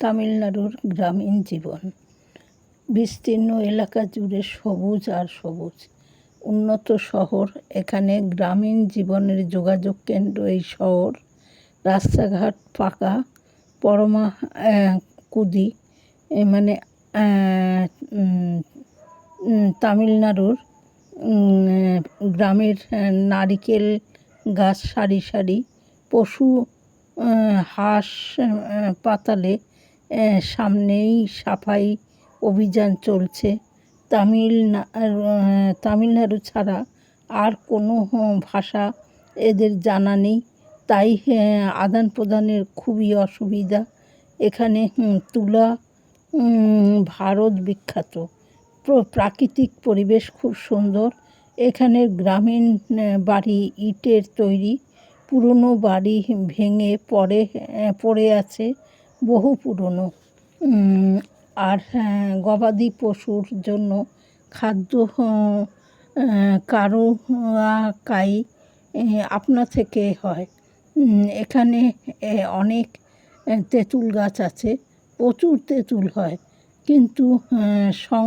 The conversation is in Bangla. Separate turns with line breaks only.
তামিলনাড়ুর গ্রামীণ জীবন। বিস্তীর্ণ এলাকা জুড়ে সবুজ আর সবুজ। উন্নত শহর, এখানে গ্রামীণ জীবনের যোগাযোগ কেন্দ্র এই শহর। রাস্তাঘাট পাকা পরমা কুদি মানে তামিলনাড়ুর গ্রামের নারিকেল গাছ সারি সারি, পশু হাঁস পাতালে সামনেই সাফাই অভিযান চলছে। তামিল তামিলনাড়ু ছাড়া আর কোনো ভাষা এদের জানা নেই। তাই আদান প্রদানের খুবই অসুবিধা। এখানে তুলা ভারত বিখ্যাত। প্রাকৃতিক পরিবেশ খুব সুন্দর। এখানে গ্রামীণ বাড়ি ইটের তৈরি। পুরনো বাড়ি ভেঙে পড়ে পড়ে আছে। বহু পুরনো। আর গবাদি পশুর জন্য খাদ্য কারও কাই আপনা থেকে হয়। এখানে অনেক তেঁতুল গাছ আছে, প্রচুর তেঁতুল হয়। কিন্তু